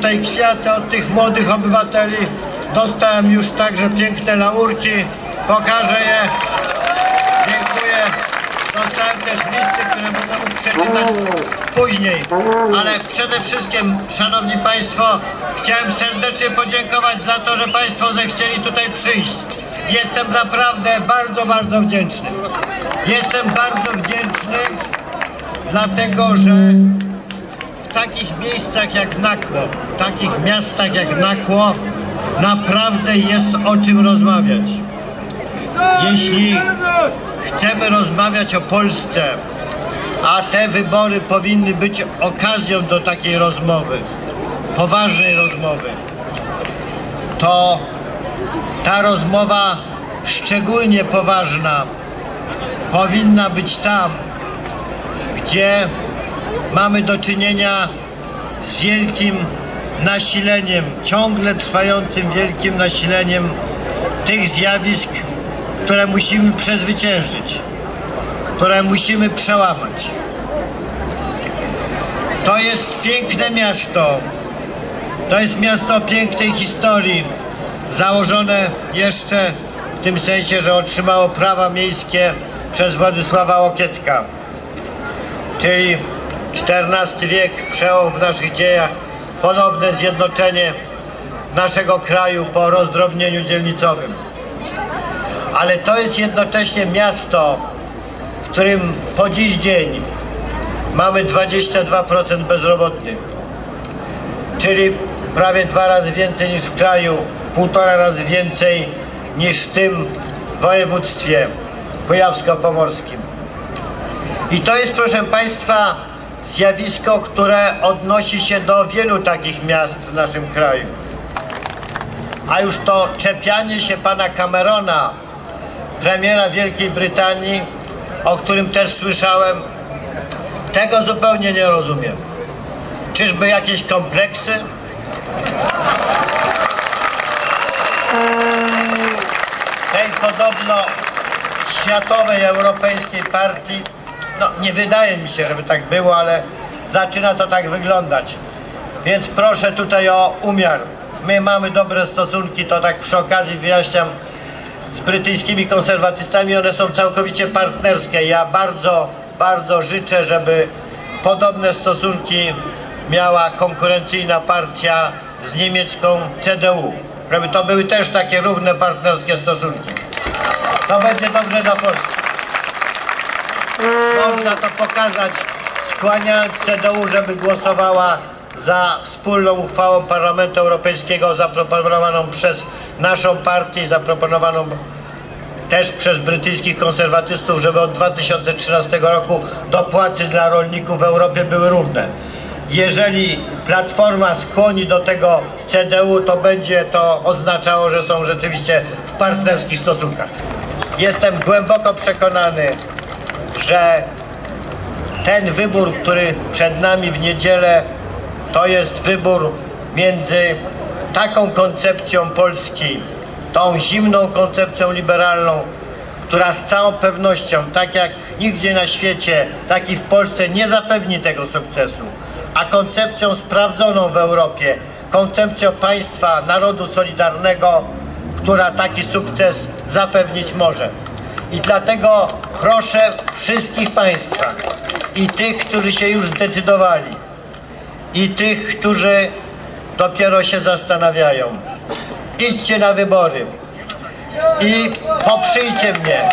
Tutaj kwiaty od tych młodych obywateli. Dostałem już także piękne laurki. Pokażę je. Dziękuję. Dostałem też listy, które będę mógł przeczytać później. Ale przede wszystkim, Szanowni Państwo, chciałem serdecznie podziękować za to, że Państwo zechcieli tutaj przyjść. Jestem naprawdę bardzo, bardzo wdzięczny. Jestem bardzo wdzięczny, dlatego że takich miejscach jak Nakło, w takich miastach jak Nakło, naprawdę jest o czym rozmawiać. Jeśli chcemy rozmawiać o Polsce, a te wybory powinny być okazją do takiej rozmowy, poważnej rozmowy, to ta rozmowa szczególnie poważna powinna być tam, gdzie mamy do czynienia z wielkim nasileniem, ciągle trwającym wielkim nasileniem tych zjawisk, które musimy przezwyciężyć, które musimy przełamać. To jest piękne miasto. To jest miasto pięknej historii, założone jeszcze w tym sensie, że otrzymało prawa miejskie przez Władysława Łokietka czyli XIV wiek, przełom w naszych dziejach, ponowne zjednoczenie naszego kraju po rozdrobnieniu dzielnicowym. Ale to jest jednocześnie miasto, w którym po dziś dzień mamy 22% bezrobotnych, czyli prawie dwa razy więcej niż w kraju, półtora razy więcej niż w tym województwie kujawsko-pomorskim. I to jest, proszę Państwa, zjawisko, które odnosi się do wielu takich miast w naszym kraju. A już to czepianie się pana Camerona, premiera Wielkiej Brytanii, o którym też słyszałem, tego zupełnie nie rozumiem. Czyżby jakieś kompleksy? Tej podobno światowej, europejskiej partii no, nie wydaje mi się, żeby tak było, ale zaczyna to tak wyglądać. Więc proszę tutaj o umiar. My mamy dobre stosunki, to tak przy okazji wyjaśniam, z brytyjskimi konserwatystami. One są całkowicie partnerskie. Ja bardzo, bardzo życzę, żeby podobne stosunki miała konkurencyjna partia z niemiecką CDU. Żeby to były też takie równe partnerskie stosunki. To będzie dobrze dla Polski. Można to pokazać skłaniając CDU, żeby głosowała za wspólną uchwałą Parlamentu Europejskiego zaproponowaną przez naszą partię zaproponowaną też przez brytyjskich konserwatystów, żeby od 2013 roku dopłaty dla rolników w Europie były równe. Jeżeli Platforma skłoni do tego CDU, to będzie to oznaczało, że są rzeczywiście w partnerskich stosunkach. Jestem głęboko przekonany, że ten wybór, który przed nami w niedzielę, to jest wybór między taką koncepcją Polski, tą zimną koncepcją liberalną, która z całą pewnością, tak jak nigdzie na świecie, tak i w Polsce nie zapewni tego sukcesu, a koncepcją sprawdzoną w Europie, koncepcją państwa, narodu solidarnego, która taki sukces zapewnić może. I dlatego proszę wszystkich Państwa i tych, którzy się już zdecydowali, i tych, którzy dopiero się zastanawiają. Idźcie na wybory i poprzyjcie mnie.